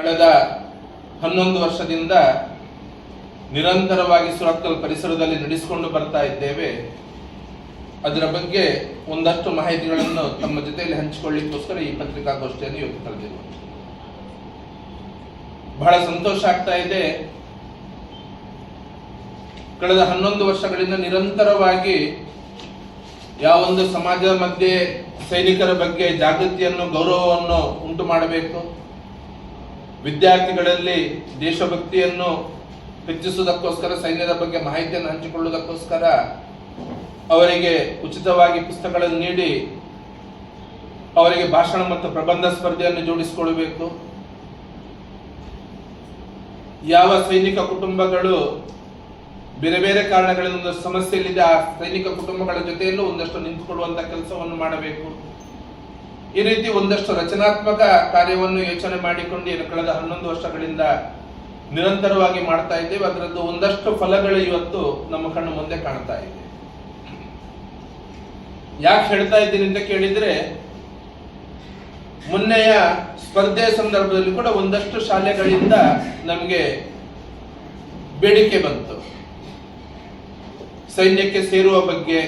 ಕಳೆದ ಹನ್ನೊಂದು ವರ್ಷದಿಂದ ನಿರಂತರವಾಗಿ ಸುರತ್ಕಲ್ ಪರಿಸರದಲ್ಲಿ ನಡೆಸಿಕೊಂಡು ಬರ್ತಾ ಇದ್ದೇವೆ. ಅದರ ಬಗ್ಗೆ ಒಂದಷ್ಟು ಮಾಹಿತಿಗಳನ್ನು ತಮ್ಮ ಜೊತೆಯಲ್ಲಿ ಹಂಚಿಕೊಳ್ಳಿಕ್ಕೋಸ್ಕರ ಈ ಪತ್ರಿಕಾಗೋಷ್ಠಿಯನ್ನು ಇವತ್ತು ಕರೆದಿರುವ ಬಹಳ ಸಂತೋಷ ಆಗ್ತಾ ಇದೆ. ಕಳೆದ ಹನ್ನೊಂದು ವರ್ಷಗಳಿಂದ ನಿರಂತರವಾಗಿ ಯಾವೊಂದು ಸಮಾಜದ ಮಧ್ಯೆ ಸೈನಿಕರ ಬಗ್ಗೆ ಜಾಗೃತಿಯನ್ನು, ಗೌರವವನ್ನು ಉಂಟು ಮಾಡಬೇಕು. ವಿದ್ಯಾರ್ಥಿಗಳಲ್ಲಿ ದೇಶಭಕ್ತಿಯನ್ನು ಹೆಚ್ಚಿಸುವುದಕ್ಕೋಸ್ಕರ, ಸೈನ್ಯದ ಬಗ್ಗೆ ಮಾಹಿತಿಯನ್ನು ಹಂಚಿಕೊಳ್ಳುವುದಕ್ಕೋಸ್ಕರ ಅವರಿಗೆ ಉಚಿತವಾಗಿ ಪುಸ್ತಕಗಳನ್ನು ನೀಡಿ, ಅವರಿಗೆ ಭಾಷಣ ಮತ್ತು ಪ್ರಬಂಧ ಸ್ಪರ್ಧೆಯನ್ನು ಜೋಡಿಸಿಕೊಳ್ಳಬೇಕು. ಯಾವ ಸೈನಿಕ ಕುಟುಂಬಗಳು ಬೇರೆ ಬೇರೆ ಕಾರಣಗಳಿಂದ ಸಮಸ್ಯೆಯಲ್ಲಿದೆ, ಆ ಸೈನಿಕ ಕುಟುಂಬಗಳ ಜೊತೆಯಲ್ಲೂ ಒಂದಷ್ಟು ನಿಂತುಕೊಳ್ಳುವಂತ ಕೆಲಸವನ್ನು ಮಾಡಬೇಕು. ಈ ರೀತಿ ಒಂದಷ್ಟು ರಚನಾತ್ಮಕ ಕಾರ್ಯವನ್ನು ಯೋಚನೆ ಮಾಡಿಕೊಂಡು ಏನು ಕಳೆದ ಹನ್ನೊಂದು ವರ್ಷಗಳಿಂದ ನಿರಂತರವಾಗಿ ಮಾಡ್ತಾ ಇದ್ದೇವೆ. ಅದರದ್ದು ಒಂದಷ್ಟು ಫಲಗಳು ಇವತ್ತು ನಮ್ಮ ಕಣ್ಣು ಮುಂದೆ ಕಾಣ್ತಾ ಇದೆ. ಯಾಕೆ ಹೇಳ್ತಾ ಇದ್ದೀನಿ ಅಂತ ಕೇಳಿದ್ರೆ, ಮೊನ್ನೆಯ ಸ್ಪರ್ಧೆಯ ಸಂದರ್ಭದಲ್ಲಿ ಕೂಡ ಒಂದಷ್ಟು ಶಾಲೆಗಳಿಂದ ನಮಗೆ ಬೇಡಿಕೆ ಬಂತು. ಸೈನ್ಯಕ್ಕೆ ಸೇರುವ ಬಗ್ಗೆ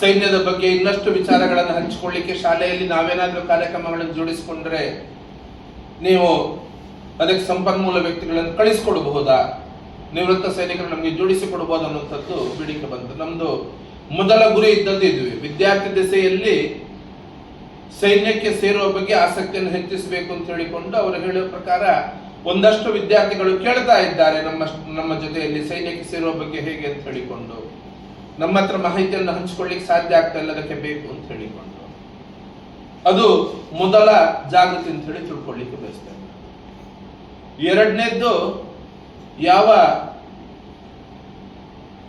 ಸೈನ್ಯದ ಬಗ್ಗೆ ಇನ್ನಷ್ಟು ವಿಚಾರಗಳನ್ನು ಹಂಚಿಕೊಳ್ಳಿಕ್ಕೆ ಶಾಲೆಯಲ್ಲಿ ನಾವೇನಾದ್ರೂ ಕಾರ್ಯಕ್ರಮಗಳನ್ನು ಜೋಡಿಸಿಕೊಂಡ್ರೆ ನೀವು ಅದಕ್ಕೆ ಸಂಪನ್ಮೂಲ ವ್ಯಕ್ತಿಗಳನ್ನು ಕಳಿಸಿಕೊಡಬಹುದಾ? ನಿವೃತ್ತ ಸೈನಿಕರು ನಮಗೆ ಜೋಡಿಸಿಕೊಡಬಹುದು ಅನ್ನುವಂಥದ್ದು ಬೇಡಿಕೆ ಬಂತು. ನಮ್ದು ಮೊದಲ ಗುರಿ ಇದ್ದದ್ದು ಇದ್ವಿ ವಿದ್ಯಾರ್ಥಿ ದೆಸೆಯಲ್ಲಿ ಸೈನ್ಯಕ್ಕೆ ಸೇರುವ ಬಗ್ಗೆ ಆಸಕ್ತಿಯನ್ನು ಹೆಚ್ಚಿಸಬೇಕು ಅಂತ ಹೇಳಿಕೊಂಡು ಅವರು ಹೇಳುವ ಪ್ರಕಾರ ಒಂದಷ್ಟು ವಿದ್ಯಾರ್ಥಿಗಳು ಕೇಳ್ತಾ ಇದ್ದಾರೆ ನಮ್ಮ ನಮ್ಮ ಜೊತೆಯಲ್ಲಿ ಸೈನ್ಯಕ್ಕೆ ಸೇರುವ ಬಗ್ಗೆ ಹೇಗೆ ಅಂತ ಹೇಳಿಕೊಂಡು. ನಮ್ಮ ಹತ್ರ ಮಾಹಿತಿಯನ್ನು ಹಂಚಿಕೊಳ್ಳಿಕ್ಕೆ ಸಾಧ್ಯ ಆಗ್ತಾ ಇಲ್ಲ, ಅದಕ್ಕೆ ಬೇಕು ಅಂತ ಹೇಳಿಕೊಂಡು ಅದು ಮೊದಲ ಜಾಗೃತಿ ಅಂತ ಹೇಳಿ ತಿಳ್ಕೊಳ್ಳಿಕ್ಕೆ ಬಯಸ್ತೇನೆ ಎರಡನೇದ್ದು, ಯಾವ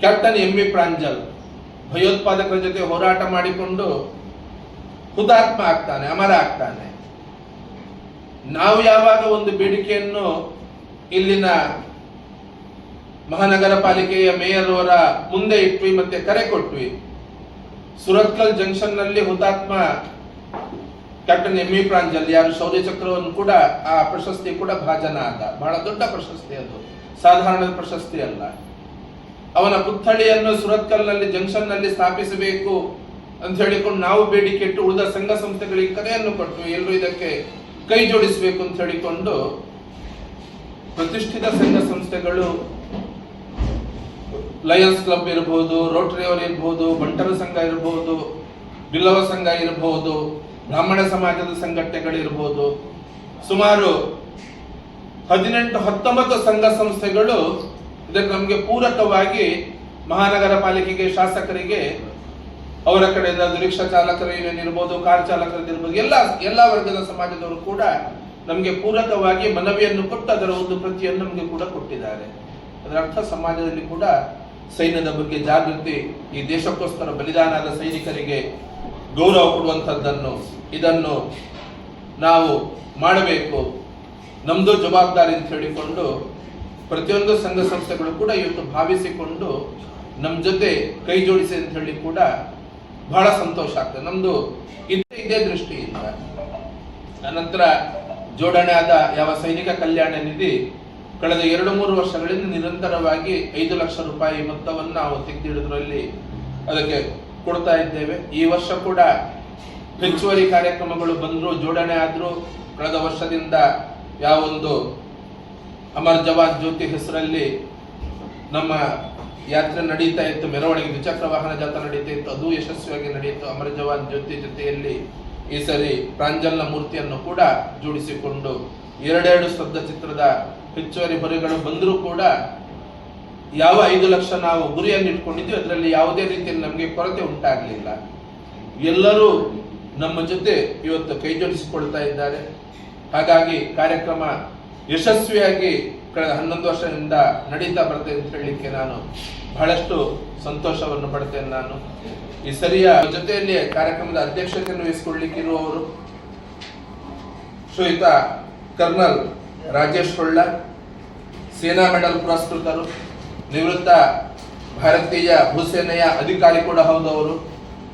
ಕ್ಯಾಪ್ಟನ್ ಎಂ ವಿ ಪ್ರಾಂಜಲ್ ಭಯೋತ್ಪಾದಕರ ಜೊತೆ ಹೋರಾಟ ಮಾಡಿಕೊಂಡು ಹುತಾತ್ಮ ಆಗ್ತಾನೆ, ಅಮರ ಆಗ್ತಾನೆ. ನಾವು ಯಾವಾಗ ಒಂದು ಬೇಡಿಕೆಯನ್ನು ಇಲ್ಲಿನ ಮಹಾನಗರ ಪಾಲಿಕೆಯ ಮೇಯರ್ ಅವರ ಮುಂದೆ ಇಟ್ವಿ ಮತ್ತೆ ಕರೆ ಕೊಟ್ವಿ. ಸುರತ್ಕಲ್ ಜಂಕ್ಷನ್ನಲ್ಲಿ ಹುತಾತ್ಮ ಕ್ಯಾಪ್ಟನ್ ಎಂ ಇ ಪ್ರಾಂಜಲ್ ಯಾರು ಶೌರ್ಯ ಚಕ್ರವನ್ನು ಕೂಡ ಆ ಪ್ರಶಸ್ತಿ ಕೂಡ ಭಾಜನ ಆದ. ಬಹಳ ದೊಡ್ಡ ಪ್ರಶಸ್ತಿ ಅದು. ಸಾಧಾರಣ ಪ್ರಶಸ್ತಿ ಅಲ್ಲ. ಅವನ ಪುತ್ಥಳಿಯನ್ನು ಸುರತ್ಕಲ್ನಲ್ಲಿ ಜಂಕ್ಷನ್ನಲ್ಲಿ ಸ್ಥಾಪಿಸಬೇಕು ಅಂತ ಹೇಳಿಕೊಂಡು ನಾವು ಬೇಡಿಕೆ ಇಟ್ಟು ಉಳಿದ ಸಂಘ ಸಂಸ್ಥೆಗಳಿಗೆ ಕರೆಯನ್ನು ಕೊಟ್ಟು ಎಲ್ಲರೂ ಇದಕ್ಕೆ ಕೈ ಜೋಡಿಸಬೇಕು ಅಂತ ಹೇಳಿಕೊಂಡು ಪ್ರತಿಷ್ಠಿತ ಸಂಘ ಸಂಸ್ಥೆಗಳು ಲಯನ್ಸ್ ಕ್ಲಬ್ ಇರಬಹುದು ರೋಟರಿ ಅವರು ಇರಬಹುದು ಬಂಟರ ಸಂಘ ಇರಬಹುದು ಬಿಲ್ಲವ ಸಂಘ ಇರಬಹುದು ಬ್ರಾಹ್ಮಣ ಸಮಾಜದ ಸಂಘಟನೆಗಳಿರಬಹುದು ಸುಮಾರು ಹದಿನೆಂಟು, ಹತ್ತೊಂಬತ್ತು ಸಂಘ ಸಂಸ್ಥೆಗಳು ಇದಕ್ಕೆ ನಮಗೆ ಪೂರಕವಾಗಿ ಮಹಾನಗರ ಪಾಲಿಕೆಗೆ ಶಾಸಕರಿಗೆ ಅವರ ಕಡೆಯಿಂದ ರಿಕ್ಷಾ ಯೂನಿಯನ್ ಏನೇನಿರ್ಬೋದು ಕಾರ್ ಚಾಲಕರದಿರ್ಬೋದು ಎಲ್ಲ ಎಲ್ಲ ವರ್ಗದ ಸಮಾಜದವರು ಕೂಡ ನಮಗೆ ಪೂರಕವಾಗಿ ಮನವಿಯನ್ನು ಕೊಟ್ಟು ಅದರ ಒಂದು ಪ್ರತಿಯನ್ನು ನಮಗೆ ಕೂಡ ಕೊಟ್ಟಿದ್ದಾರೆ. ಅದರ ಅರ್ಥ ಸಮಾಜದಲ್ಲಿ ಕೂಡ ಸೈನ್ಯದ ಬಗ್ಗೆ ಜಾಗೃತಿ, ಈ ದೇಶಕ್ಕೋಸ್ಕರ ಬಲಿದಾನ ಆದ ಸೈನಿಕರಿಗೆ ಗೌರವ ಕೊಡುವಂಥದ್ದನ್ನು, ಇದನ್ನು ನಾವು ಮಾಡಬೇಕು. ನಮ್ಮದು ಜವಾಬ್ದಾರಿ ಅಂತ ಹೇಳಿಕೊಂಡು ಪ್ರತಿಯೊಂದು ಸಂಘ ಸಂಸ್ಥೆಗಳು ಕೂಡ ಇವತ್ತು ಭಾವಿಸಿಕೊಂಡು ನಮ್ಮ ಜೊತೆ ಕೈ ಜೋಡಿಸಿ ಅಂತ ಹೇಳಿ ಕೂಡ ಬಹಳ ಸಂತೋಷ ಆಗ್ತದೆ. ನಮ್ದು ಇದೇ ಇದೇ ದೃಷ್ಟಿಯಿಂದ. ಅನಂತರ ಜೋಡಣೆ ಆದ ಯಾವ ಸೈನಿಕ ಕಲ್ಯಾಣ ನಿಧಿ ಕಳೆದ ಎರಡು ಮೂರು ವರ್ಷಗಳಿಂದ ನಿರಂತರವಾಗಿ ಐದು ಲಕ್ಷ ರೂಪಾಯಿ ಮೊತ್ತವನ್ನು ನಾವು ತೆಗೆದಿಡಿದ್ರಲ್ಲಿ ಅದಕ್ಕೆ ಕೊಡ್ತಾ ಇದ್ದೇವೆ. ಈ ವರ್ಷ ಕೂಡ ಹೆಚ್ಚುವರಿ ಕಾರ್ಯಕ್ರಮಗಳು ಬಂದರೂ, ಜೋಡಣೆ ಆದರೂ. ಕಳೆದ ವರ್ಷದಿಂದ ಯಾವೊಂದು ಅಮರ್ ಜವಾನ್ ಜ್ಯೋತಿ ಹೆಸರಲ್ಲಿ ನಮ್ಮ ಯಾತ್ರೆ ನಡೀತಾ ಇತ್ತು, ಮೆರವಣಿಗೆ ದ್ವಿಚಕ್ರ ವಾಹನ ಜಾಥಾ ನಡೀತಾ ಇತ್ತು, ಅದು ಯಶಸ್ವಿಯಾಗಿ ನಡೆಯಿತು. ಅಮರ ಜವಾನ್ ಜ್ಯೋತಿ ಜೊತೆಯಲ್ಲಿ ಈ ಸರಿ ಪ್ರಾಂಜಲ್ನ ಮೂರ್ತಿಯನ್ನು ಕೂಡ ಜೋಡಿಸಿಕೊಂಡು ಎರಡೆರಡು ಸ್ತಬ್ಧ ಚಿತ್ರದ ಹೆಚ್ಚುವರಿ ಹೊರೆಗಳು ಬಂದರೂ ಕೂಡ ಯಾವ ಐದು ಲಕ್ಷ ನಾವು ಗುರಿಯನ್ನು ಇಟ್ಕೊಂಡಿದ್ದೀವಿ, ಅದರಲ್ಲಿ ಯಾವುದೇ ರೀತಿಯಲ್ಲಿ ನಮಗೆ ಕೊರತೆ ಉಂಟಾಗಲಿಲ್ಲ. ಎಲ್ಲರೂ ನಮ್ಮ ಜೊತೆ ಇವತ್ತು ಕೈ ಜೋಡಿಸಿಕೊಳ್ತಾ ಇದ್ದಾರೆ. ಹಾಗಾಗಿ ಕಾರ್ಯಕ್ರಮ ಯಶಸ್ವಿಯಾಗಿ ಕಳೆದ ಹನ್ನೊಂದು ವರ್ಷದಿಂದ ನಡೀತಾ ಬರ್ತದೆ ಅಂತ ಹೇಳಲಿಕ್ಕೆ ನಾನು ಬಹಳಷ್ಟು ಸಂತೋಷವನ್ನು ಪಡ್ತೇನೆ ನಾನು. ಈ ಸರಿಯ ಜೊತೆಯಲ್ಲಿ ಕಾರ್ಯಕ್ರಮದ ಅಧ್ಯಕ್ಷತೆಯನ್ನು ವಹಿಸಿಕೊಳ್ಳಿಕ್ಕಿರುವವರು ಶ್ರೀಯುತ ಕರ್ನಲ್ ರಾಜೇಶ್ ಹೊಳ್ಳ ಸೇನಾ ಮೆಡಲ್ ಪುರಸ್ಕೃತರು, ನಿವೃತ್ತ ಭಾರತೀಯ ಭೂಸೇನೆಯ ಅಧಿಕಾರಿ ಕೂಡ ಹೌದು ಅವರು.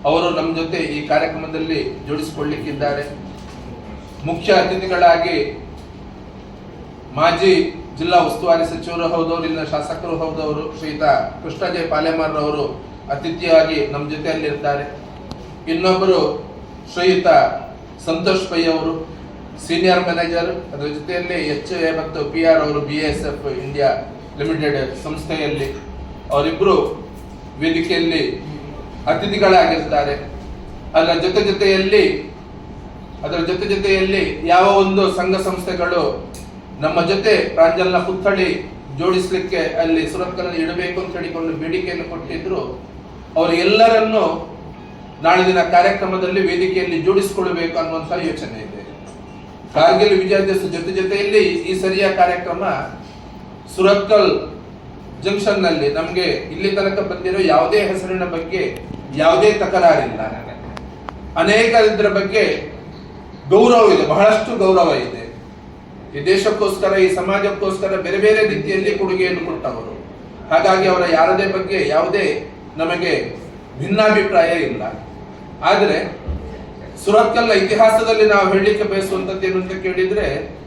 ಅವರು ನಮ್ಮ ಜೊತೆ ಈ ಕಾರ್ಯಕ್ರಮದಲ್ಲಿ ಜೋಡಿಸಿಕೊಳ್ಳಿಕ್ಕಿದ್ದಾರೆ. ಮುಖ್ಯ ಅತಿಥಿಗಳಾಗಿ ಮಾಜಿ ಜಿಲ್ಲಾ ಉಸ್ತುವಾರಿ ಸಚಿವರು ಹೌದವರು ಇಲ್ಲಿನ ಶಾಸಕರು ಹೌದವರು ಶ್ರೀಯುತ ಕೃಷ್ಣಜಯ ಪಾಲೆಮಾರ್ ಅವರು ಅತಿಥಿಯಾಗಿ ನಮ್ಮ ಜೊತೆಯಲ್ಲಿರ್ತಾರೆ ಇನ್ನೊಬ್ಬರು ಶ್ರೀಯುತ ಸಂತೋಷ್ ಪೈ ಅವರು. ಸೀನಿಯರ್ ಮ್ಯಾನೇಜರ್ ಅದರ ಜೊತೆಯಲ್ಲಿ ಎಚ್ ಎ ಮತ್ತು ಪಿ ಆರ್ ಅವರು B S F India limited ಸಂಸ್ಥೆಯಲ್ಲಿ ಅವರಿಬ್ಬರು ವೇದಿಕೆಯಲ್ಲಿ ಅತಿಥಿಗಳಾಗಿರ್ತಾರೆ. ಅದರ ಜೊತೆ ಜೊತೆಯಲ್ಲಿ, ಅದರ ಜೊತೆ ಜೊತೆಯಲ್ಲಿ ಯಾವ ಒಂದು ಸಂಘ ಸಂಸ್ಥೆಗಳು ನಮ್ಮ ಜೊತೆ ಪ್ರಾಂಜಲ್ನ ಪುತ್ಥಳಿ ಜೋಡಿಸ್ಲಿಕ್ಕೆ ಅಲ್ಲಿ ಸುರತ್ಕಲ್ನಲ್ಲಿ ಇಡಬೇಕು ಅಂತ ಹೇಳಿಕೊಂಡು ಬೇಡಿಕೆಯನ್ನು ಕೊಟ್ಟಿದ್ರು ಅವರು ಎಲ್ಲರನ್ನು ನಾಳೆ ದಿನ ಕಾರ್ಯಕ್ರಮದಲ್ಲಿ ವೇದಿಕೆಯಲ್ಲಿ ಜೋಡಿಸಿಕೊಳ್ಬೇಕು ಅನ್ನುವಂಥ ಯೋಚನೆ ಇದೆ. ಕಾರ್ಗಿಲ್ ವಿಜಯ ದಿವಸ ಜೊತೆ ಜೊತೆಯಲ್ಲಿ ಈ ಸರಿಯ ಕಾರ್ಯಕ್ರಮ ಸುರತ್ಕಲ್ ಜಂಕ್ಷನ್ನಲ್ಲಿ ನಮಗೆ ಇಲ್ಲಿ ತನಕ ಬಂದಿರೋ ಯಾವುದೇ ಹೆಸರಿನ ಬಗ್ಗೆ ಯಾವುದೇ ತಕರಾರಿಲ್ಲ. ಅನೇಕ ಇದರ ಬಗ್ಗೆ ಗೌರವ ಇದೆ, ಬಹಳಷ್ಟು ಗೌರವ ಇದೆ. ಈ ದೇಶಕ್ಕೋಸ್ಕರ, ಈ ಸಮಾಜಕ್ಕೋಸ್ಕರ ಬೇರೆ ಬೇರೆ ರೀತಿಯಲ್ಲಿ ಕೊಡುಗೆಯನ್ನು ಕೊಟ್ಟವರು. ಹಾಗಾಗಿ ಅವರ ಯಾರದೇ ಬಗ್ಗೆ ಯಾವುದೇ ನಮಗೆ ಭಿನ್ನಾಭಿಪ್ರಾಯ ಇಲ್ಲ. ಆದರೆ ಸುರತ್ಕಲ್ನ ಇತಿಹಾಸದಲ್ಲಿ ನಾವು ಹೇಳಲಿಕ್ಕೆ ಬಯಸುವಂತದ್ದು ಏನು ಅಂತ ಕೇಳಿದ್ರೆ,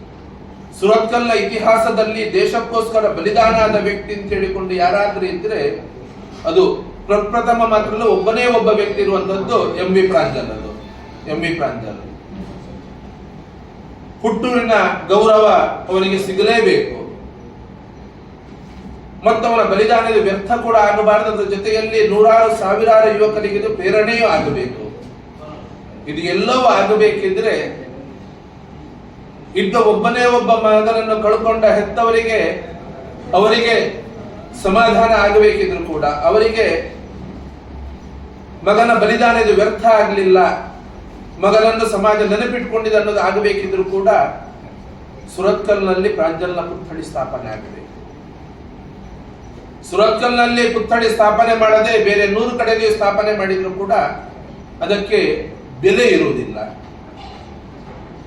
ಸುರತ್ಕಲ್ನ ಇತಿಹಾಸದಲ್ಲಿ ದೇಶಕ್ಕೋಸ್ಕರ ಬಲಿದಾನ ಆದ ವ್ಯಕ್ತಿ ಅಂತ ಹೇಳಿಕೊಂಡು ಯಾರಾದ್ರೂ ಇದ್ರೆ, ಅದು ಪ್ರಪ್ರಥಮ ಮಾತ್ರ ಒಬ್ಬನೇ ಒಬ್ಬ ವ್ಯಕ್ತಿ ಇರುವಂತದ್ದು ಎಂ ವಿ ಪ್ರಾಂಜಲ್ ಅದು. M V Pranjal. ಹುಟ್ಟೂರಿನ ಗೌರವ ಅವನಿಗೆ ಸಿಗಲೇಬೇಕು. ಮತ್ತು ಅವನ ಬಲಿದಾನದ ವ್ಯರ್ಥ ಕೂಡ ಆಗಬಾರದು. ಅದರ ಜೊತೆಯಲ್ಲಿ ನೂರಾರು ಸಾವಿರಾರು ಯುವಕರಿಗೆ ಪ್ರೇರಣೆಯೂ ಆಗಬೇಕು. ಇದು ಎಲ್ಲವೂ ಆಗಬೇಕಿದ್ರೆ ಇದ್ದ ಒಬ್ಬನೇ ಒಬ್ಬ ಮಗನನ್ನು ಕಳ್ಕೊಂಡ ಹೆತ್ತವರಿಗೆ ಅವರಿಗೆ ಸಮಾಧಾನ ಆಗಬೇಕಿದ್ರು ಕೂಡ ಅವರಿಗೆ ಮಗನ ಬಲಿದಾನ ಇದು ವ್ಯರ್ಥ ಆಗಲಿಲ್ಲ. ಮಗನನ್ನು ಸಮಾಜ ನೆನಪಿಟ್ಕೊಂಡಿದೆ ಅನ್ನೋದು ಆಗಬೇಕಿದ್ರು ಕೂಡ ಸುರತ್ಕಲ್ನಲ್ಲಿ ಪ್ರಾಂಜಲ್ನ ಪುತ್ಥಳಿ ಸ್ಥಾಪನೆ ಆಗಿದೆ. ಸುರತ್ಕಲ್ನಲ್ಲಿ ಪುತ್ಥಳಿ ಸ್ಥಾಪನೆ ಮಾಡದೆ ಬೇರೆ ನೂರು ಕಡೆಗೆ ಸ್ಥಾಪನೆ ಮಾಡಿದ್ರು ಕೂಡ ಅದಕ್ಕೆ ಬೆಲೆ ಇರುವುದಿಲ್ಲ.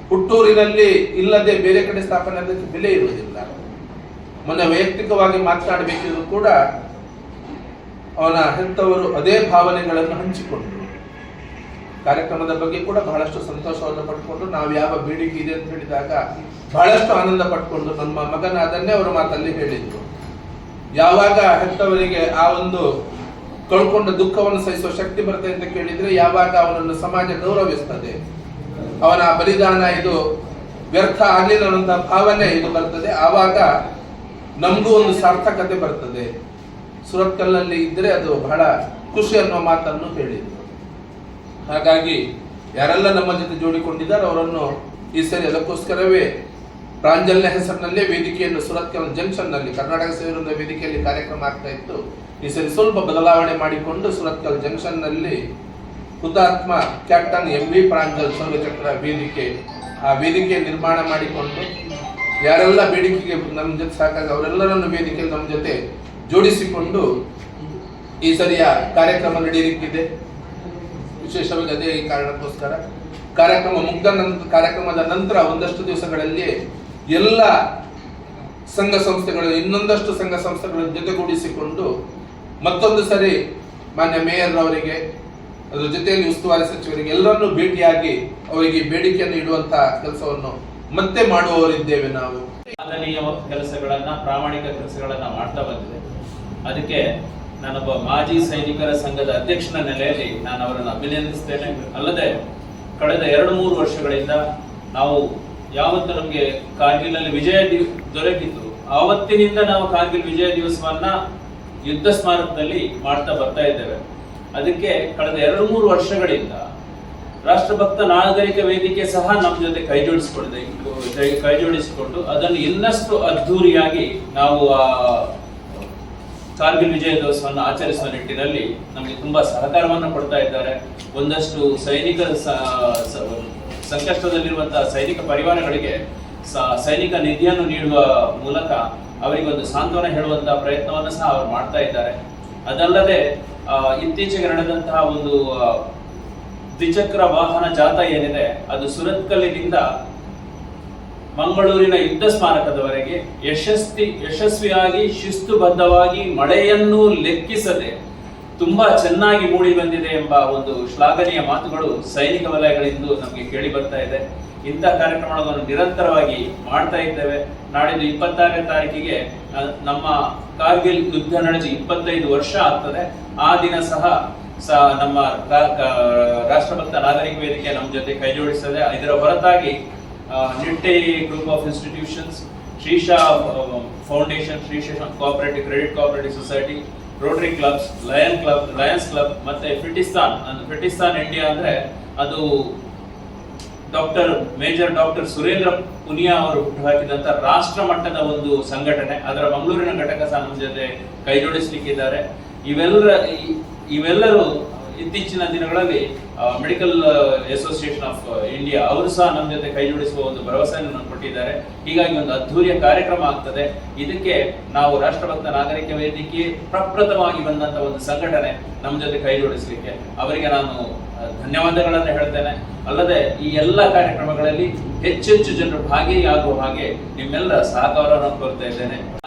ಹುಟ್ಟೂರಿನಲ್ಲಿ ಇಲ್ಲದೆ ಬೇರೆ ಕಡೆ ಸ್ಥಾಪನೆ ಅದಕ್ಕೆ ಬೆಲೆ ಇರುವುದಿಲ್ಲ. ಮೊನ್ನೆ ವೈಯಕ್ತಿಕವಾಗಿ ಮಾತನಾಡಬೇಕಿದ್ರು ಕೂಡ ಅವನ ಹೆತ್ತವರು ಅದೇ ಭಾವನೆಗಳನ್ನು ಹಂಚಿಕೊಂಡರು. ಕಾರ್ಯಕ್ರಮದ ಬಗ್ಗೆ ಕೂಡ ಬಹಳಷ್ಟು ಸಂತೋಷವನ್ನು ಪಡ್ಕೊಂಡು ನಾವು ಯಾವ ಬೇಡಿಕೆ ಇದೆ ಅಂತ ಹೇಳಿದಾಗ ಬಹಳಷ್ಟು ಆನಂದ ಪಟ್ಕೊಂಡು ನಮ್ಮ ಮಗನ ಅದನ್ನೇ ಅವರ ಮಾತಲ್ಲಿ ಹೇಳಿದ್ರು. ಯಾವಾಗ ಹೆತ್ತವರಿಗೆ ಆ ಒಂದು ಕಳ್ಕೊಂಡ ದುಃಖವನ್ನು ಸಹಿಸುವ ಶಕ್ತಿ ಬರುತ್ತೆ ಅಂತ ಕೇಳಿದ್ರೆ ಯಾವಾಗ ಅವನನ್ನು ಸಮಾಜ ಗೌರವಿಸ್ತದೆ? ಅವನ ಬಲಿದಾನ ಇದು ವ್ಯರ್ಥ ಆಗಲಿಲ್ಲ ಅನ್ನುವಂಥ ಭಾವನೆ ಇದು ಬರ್ತದೆ. ಆವಾಗ ನಮಗೂ ಒಂದು ಸಾರ್ಥಕತೆ ಬರ್ತದೆ. ಸುರತ್ಕಲ್ನಲ್ಲಿ ಇದ್ರೆ ಅದು ಬಹಳ ಖುಷಿ ಅನ್ನೋ ಮಾತನ್ನು ಹೇಳಿದ್ರು. ಹಾಗಾಗಿ ಯಾರೆಲ್ಲ ನಮ್ಮ ಜೊತೆ ಜೋಡಿಕೊಂಡಿದ್ದಾರೆ ಅವರನ್ನು ಈ ಸರಿ ಅದಕ್ಕೋಸ್ಕರವೇ ಪ್ರಾಂಜಲ್ಯ ಹೆಸರಿನಲ್ಲೇ ವೇದಿಕೆಯನ್ನು ಸುರತ್ಕಲ್ ಜಂಕ್ಷನ್ನಲ್ಲಿ ಕರ್ನಾಟಕ ಸೇರಿದ ವೇದಿಕೆಯಲ್ಲಿ ಕಾರ್ಯಕ್ರಮ ಆಗ್ತಾ ಇತ್ತು. ಈ ಸರಿ ಸ್ವಲ್ಪ ಬದಲಾವಣೆ ಮಾಡಿಕೊಂಡು ಸುರತ್ಕಲ್ ಜಂಕ್ಷನ್ನಲ್ಲಿ ಹುತಾತ್ಮ ಕ್ಯಾಪ್ಟನ್ ಎಂ ವಿ ಪ್ರಾಂಜಲ್ ಚಕ್ರ ವೇದಿಕೆ, ಆ ವೇದಿಕೆ ನಿರ್ಮಾಣ ಮಾಡಿಕೊಂಡು ಯಾರೆಲ್ಲ ಬೇಡಿಕೆಗೆ ನಮ್ಮ ಜೊತೆ ಸಾಕಾಗ ಅವರೆಲ್ಲರನ್ನು ವೇದಿಕೆ ನಮ್ಮ ಜೊತೆ ಜೋಡಿಸಿಕೊಂಡು ಈ ಸರಿಯ ಕಾರ್ಯಕ್ರಮ ನಡೆಯಲಿಕ್ಕಿದೆ. ವಿಶೇಷವಾಗಿ ಅದೇ ಈ ಕಾರಣಕ್ಕೋಸ್ಕರ. ಕಾರ್ಯಕ್ರಮ ಮುಗ್ದ ನಂತರ ಕಾರ್ಯಕ್ರಮದ ನಂತರ ಒಂದಷ್ಟು ದಿವಸಗಳಲ್ಲಿ ಎಲ್ಲ ಸಂಘ ಸಂಸ್ಥೆಗಳು, ಇನ್ನೊಂದಷ್ಟು ಸಂಘ ಸಂಸ್ಥೆಗಳ ಜೊತೆಗೂಡಿಸಿಕೊಂಡು ಮತ್ತೊಂದು ಸರಿ ಮಾನ್ಯ ಮೇಯರ್ ಅವರಿಗೆ, ಅದರ ಜೊತೆಯಲ್ಲಿ ಉಸ್ತುವಾರಿ ಸಚಿವರಿಗೆ ಎಲ್ಲರನ್ನೂ ಭೇಟಿಯಾಗಿ ಅವರಿಗೆ ಬೇಡಿಕೆಯನ್ನು ಇಡುವಂತಹ ಕೆಲಸವನ್ನು ಮತ್ತೆ ಮಾಡುವವರಿದ್ದೇವೆ ನಾವು. ಮಾನನೀಯ ಕೆಲಸಗಳನ್ನ, ಪ್ರಾಮಾಣಿಕ ಕೆಲಸಗಳನ್ನ ಮಾಡ್ತಾ ಬಂದಿದೆ. ಅದಕ್ಕೆ ನಾನೊಬ್ಬ ಮಾಜಿ ಸೈನಿಕರ ಸಂಘದ ಅಧ್ಯಕ್ಷನ ನೆಲೆಯಲ್ಲಿ ನಾನು ಅವರನ್ನು ಅಭಿನಂದಿಸ್ತೇನೆ. ಅಲ್ಲದೆ ಕಳೆದ ಎರಡು ಮೂರು ವರ್ಷಗಳಿಂದ ನಾವು ಯಾವತ್ತು ನಮಗೆ ಕಾರ್ಗಿಲ್ನಲ್ಲಿ ವಿಜಯ ದಿವ್ ದೊರಕಿತು ಆವತ್ತಿನಿಂದ ನಾವು ಕಾರ್ಗಿಲ್ ವಿಜಯ ದಿವಸವನ್ನ ಯುದ್ಧ ಸ್ಮಾರಕದಲ್ಲಿ ಮಾಡ್ತಾ ಬರ್ತಾ ಇದ್ದೇವೆ. ಅದಕ್ಕೆ ಕಳೆದ ಎರಡು ಮೂರು ವರ್ಷಗಳಿಂದ ರಾಷ್ಟ್ರಭಕ್ತ ನಾಗರಿಕ ವೇದಿಕೆ ಸಹ ನಮ್ಮ ಜೊತೆ ಕೈ ಜೋಡಿಸಿಕೊಂಡಿದೆ ಕೈ- ಜೋಡಿಸಿಕೊಂಡು ಅದನ್ನು ಇನ್ನಷ್ಟು ಅದ್ಧೂರಿಯಾಗಿ ನಾವು ಆ ಕಾರ್ಗಿಲ್ ವಿಜಯ ದಿವಸವನ್ನು ಆಚರಿಸುವ ನಿಟ್ಟಿನಲ್ಲಿ ನಮಗೆ ತುಂಬಾ ಸಹಕಾರವನ್ನು ಕೊಡ್ತಾ ಇದ್ದಾರೆ. ಒಂದಷ್ಟು ಸೈನಿಕ ಸ- ಸ- ಸಂಕಷ್ಟದಲ್ಲಿರುವಂತಹ ಸೈನಿಕ ಪರಿವಾರಗಳಿಗೆ ಸೈನಿಕ ನಿಧಿಯನ್ನು ನೀಡುವ ಮೂಲಕ ಅವರಿಗೆ ಒಂದು ಸಾಂತ್ವನ ಹೇಳುವಂತಹ ಪ್ರಯತ್ನವನ್ನು ಸಹ ಅವರು ಮಾಡ್ತಾ ಇದ್ದಾರೆ. ಅದಲ್ಲದೆ ಇತ್ತೀಚೆಗೆ ನಡೆದಂತಹ ಒಂದು ದ್ವಿಚಕ್ರ ವಾಹನ ಜಾಥಾ ಏನಿದೆ, ಅದು ಸುರತ್ಕಲ್ಲಿನಿಂದ ಮಂಗಳೂರಿನ ಯುದ್ಧ ಸ್ಮಾರಕದವರೆಗೆ ಯಶಸ್ವಿ ಯಶಸ್ವಿಯಾಗಿ, ಶಿಸ್ತುಬದ್ಧವಾಗಿ ಮಳೆಯನ್ನು ಲೆಕ್ಕಿಸದೆ ತುಂಬಾ ಚೆನ್ನಾಗಿ ಮೂಡಿ ಬಂದಿದೆ ಎಂಬ ಒಂದು ಶ್ಲಾಘನೀಯ ಮಾತುಗಳು ಸೈನಿಕ ವಲಯಗಳಿಂದ ನಮಗೆ ಕೇಳಿ ಬರ್ತಾ ಇದೆ. ಇಂತಹ ಕಾರ್ಯಕ್ರಮಗಳನ್ನು ನಿರಂತರವಾಗಿ ಮಾಡ್ತಾ ಇದ್ದೇವೆ. ನಾಡಿದ್ದು ಇಪ್ಪತ್ತಾರನೇ ತಾರೀಕಿಗೆ ನಮ್ಮ ಕಾರ್ಗಿಲ್ ಯುದ್ಧ ನಡೆಸಿ ಇಪ್ಪತ್ತೈದು ವರ್ಷ ಆಗ್ತದೆ. ಆ ದಿನ ಸಹ ನಮ್ಮ ರಾಷ್ಟ್ರಭಕ್ತ ನಾಗರಿಕ ವೇದಿಕೆ ನಮ್ಮ ಜೊತೆ ಕೈ ಜೋಡಿಸ್ತದೆ. ಇದರ ಹೊರತಾಗಿ Nitte group of institutions Shreesha foundation Shreesha cooperative credit cooperative society rotary clubs lion club lions club ಮತ್ತೆ ಫಿಟಿಸ್ತಾನ್ ಅಂದ್ರೆ ಇಂಡಿಯಾ ಅಂದ್ರೆ ಅದು doctor major doctor Surendra Poonia ಅವರು ಹುಟ್ಟುಹಾಕಿದಂತ ರಾಷ್ಟ್ರ ಮಟ್ಟದ ಒಂದು ಸಂಘಟನೆ. ಅದರ ಮಂಗಳೂರಿನ ಘಟಕ ನಮ್ಮ ಜೊತೆ ಕೈ ಜೋಡಿಸ್ಲಿಕ್ಕಿದ್ದಾರೆ. ಇವೆಲ್ಲ ಇವೆಲ್ಲರೂ ಇತ್ತೀಚಿನ ದಿನಗಳಲ್ಲಿ ಮೆಡಿಕಲ್ ಅಸೋಸಿಯೇಷನ್ ಆಫ್ ಇಂಡಿಯಾ ಅವರು ಸಹ ನಮ್ಮ ಜೊತೆ ಕೈ ಜೋಡಿಸುವ ಒಂದು ಭರವಸೆಯನ್ನು ಕೊಟ್ಟಿದ್ದಾರೆ. ಹೀಗಾಗಿ ಒಂದು ಅದ್ಧೂರಿಯ ಕಾರ್ಯಕ್ರಮ ಆಗ್ತದೆ. ಇದಕ್ಕೆ ನಾವು ರಾಷ್ಟ್ರಭಕ್ತ ನಾಗರಿಕ ವೇದಿಕೆ ಪ್ರಪ್ರಥಮವಾಗಿ ಬಂದಂತ ಒಂದು ಸಂಘಟನೆ ನಮ್ಮ ಜೊತೆ ಕೈ ಜೋಡಿಸಲಿಕ್ಕೆ ಅವರಿಗೆ ನಾನು ಧನ್ಯವಾದಗಳನ್ನು ಹೇಳ್ತೇನೆ. ಅಲ್ಲದೆ ಈ ಎಲ್ಲ ಕಾರ್ಯಕ್ರಮಗಳಲ್ಲಿ ಹೆಚ್ಚೆಚ್ಚು ಜನರು ಭಾಗಿಯಾಗುವ ಹಾಗೆ ನಿಮ್ಮೆಲ್ಲರ ಸಹಕಾರವನ್ನು ಕೋರ್ತಾ ಇದ್ದೇನೆ.